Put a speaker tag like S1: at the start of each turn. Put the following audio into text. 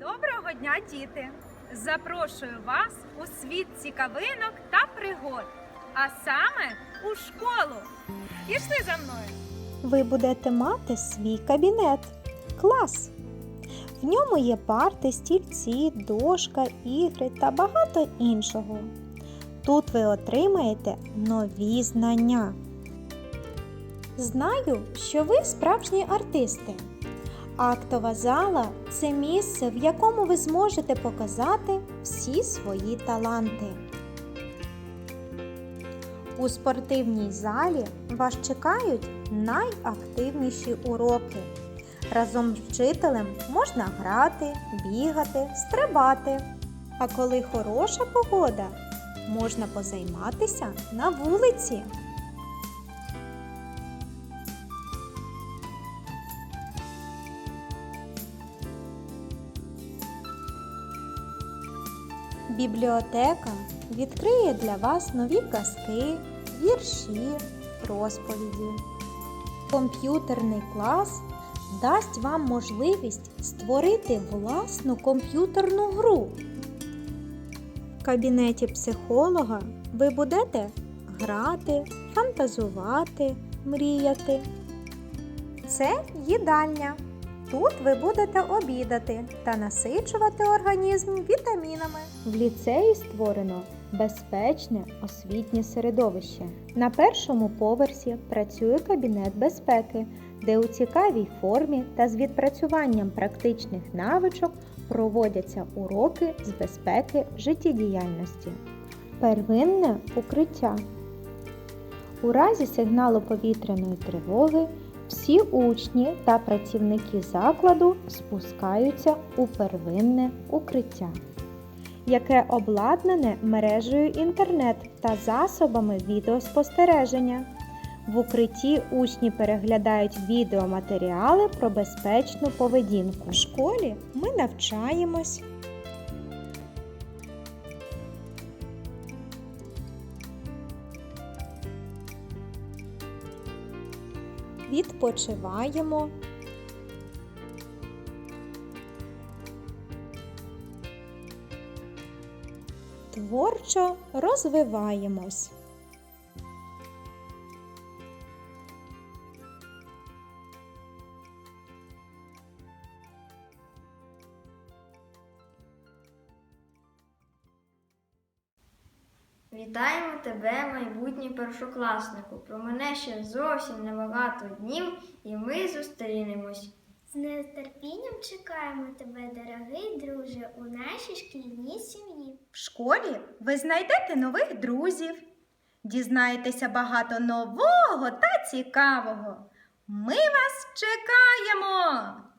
S1: Доброго дня, діти! Запрошую вас у світ цікавинок та пригод, а саме у школу. Пішли за мною.
S2: ви будете мати свій кабінет, клас. В ньому є парти, стільці, дошка, ігри та багато іншого. Тут ви отримаєте нові знання. Знаю, що ви справжні артисти. Актова зала це місце, в якому ви зможете показати всі свої таланти. У спортивній залі вас чекають найактивніші уроки. Разом з вчителем можна грати, бігати, стрибати. А коли хороша погода, можна позайматися на вулиці. Бібліотека відкриє для вас нові казки, вірші, розповіді. Комп'ютерний клас дасть вам можливість створити власну комп'ютерну гру. В кабінеті психолога ви будете грати, фантазувати, мріяти. Це їдальня. Тут ви будете обідати та насичувати організм вітамінами. В ліцеї створено безпечне освітнє середовище. На першому поверсі працює кабінет безпеки, де у цікавій формі та з відпрацюванням практичних навичок проводяться уроки з безпеки життєдіяльності. Первинне укриття. У разі сигналу повітряної тривоги всі учні та працівники закладу спускаються у первинне укриття, яке обладнане мережею інтернет та засобами відеоспостереження. В укритті учні переглядають відеоматеріали про безпечну поведінку. В школі ми навчаємось. Відпочиваємо. Творчо розвиваємось.
S3: Вітаємо тебе, майбутній першокласнику. Про мене ще зовсім небагато днів, і ми зустрінемось.
S4: З нетерпінням чекаємо тебе, дорогий друже, у нашій шкільній сім'ї.
S2: В школі ви знайдете нових друзів, дізнаєтеся багато нового та цікавого. Ми вас чекаємо!